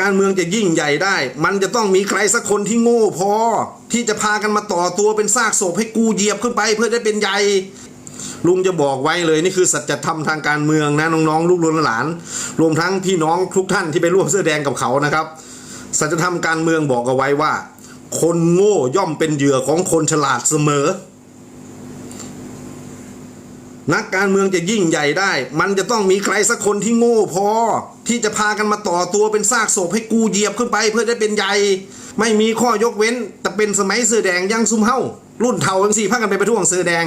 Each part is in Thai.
การเมืองจะยิ่งใหญ่ได้ มันจะต้องมีใครสักคนที่โง่พอ ที่จะพากันมาต่อตัวเป็นซากศพให้กูเหยียบขึ้นไป เพื่อได้เป็นใหญ่ลุงจะบอกไว้เลยนี่คือสัจธรรมทางการเมืองนะน้องๆลูกหลาน รวมทั้งพี่น้องทุกท่านที่ไปร่วมเสื้อแดงกับเขานะครับ สัจธรรมการเมืองบอกเอาไว้ว่า คนโง่ย่อมเป็นเหยื่อของคนฉลาดเสมอ นักการเมืองจะยิ่งใหญ่ได้ มันจะต้องมีใครสักคนที่โง่พอ ที่จะพากันมาต่อตัวเป็นซากศพให้กูเหยียบขึ้นไปเพื่อได้เป็นใหญ่ ไม่มีข้อยกเว้น แต่เป็นสมัยเสื้อแดงยังซุ่มเฮารุ่นเท่าทั้งสี่พากันไปประท้วงเสื้อแดง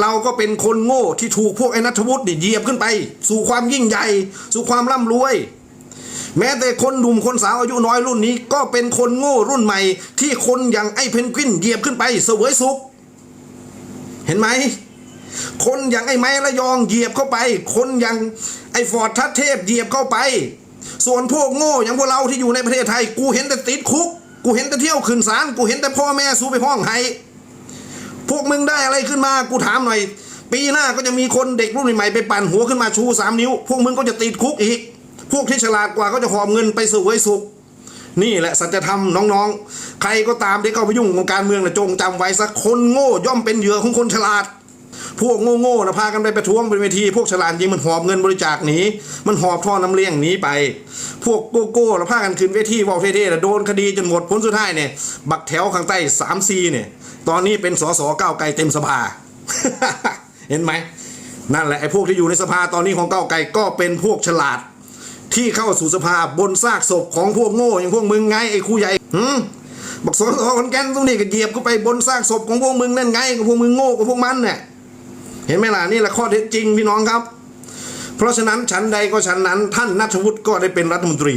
เราก็เป็นคนโง่ที่ถูกพวกไอ้นัทวุฒินี่เหยียบขึ้นไป สู่ความยิ่งใหญ่ สู่ความร่ำรวย แม้แต่คนหนุ่มคนสาวอายุน้อยรุ่นนี้ ก็เป็นคนโง่รุ่นใหม่ ที่คนอย่างไอ้เพนกวินเหยียบขึ้นไปเสวยสุข เห็นไหม คนอย่างไอ้ไม้ระยองเหยียบเข้าไป คนอย่างไอ้ฟอร์ดทัศเทพเหยียบเข้าไป ส่วนพวกโง่อย่างพวกเราที่อยู่ในประเทศไทย กูเห็นแต่ติดคุก กูเห็นแต่เที่ยวขึ้นศาลกูเห็นแต่พ่อแม่สู้ไปห้องไห้พวกมึงได้อะไรขึ้นมากูถามหน่อย ปีหน้าก็จะมีคนเด็กรุ่นใหม่ไปปั่นหัวขึ้นมาชูสามนิ้ว พวกมึงก็จะติดคุกอีก พวกที่ฉลาดกว่าก็จะหอบเงินไปสู่ไว้สุขนี่แหละสัจธรรมน้องๆ ใครก็ตามที่เข้าไปยุ่งกับการเมืองนะจงจำไว้สักคนโง่ย่อมเป็นเหยื่อของคนฉลาด พวกโง่ๆนะพากันไปประท้วงเป็นเวทีพวกฉลาดจริงมันหอบเงินบริจาคหนีมันหอบท่อน้ำเลี้ยงหนีไป พวกโกโก้นะพากันขึ้นเวทีว่าเท่ๆนะโดนคดีจนหมดผลสุดท้ายเนี่ยบักแถวข้างใต้สามซีเนี่ยตอนนี้เป็นสสก้าวไกลเต็มสภา เห็นไหมนั่นแหละไอ้พวกที่อยู่ในสภาตอนนี้ของก้าวไกลก็เป็นพวกฉลาด ที่เข้าสู่สภาบนซากศพของพวกโง่อย่างพวกมึงไงไอ้ครูใหญ่หืมบักสนสคนแก่นตรงนี้ก็เหยียบเข้าไปบนซากศพของพวกมึงนั่นไงกับพวกมึงโง่กับพวกมันเนี่ย เห็นไหมล่ะนี่แหละข้อเท็จจริงพี่น้องครับ เพราะฉะนั้นชั้นใดก็ชั้นนั้น ท่านนัทวุฒิก็ได้เป็นรัฐมนตรี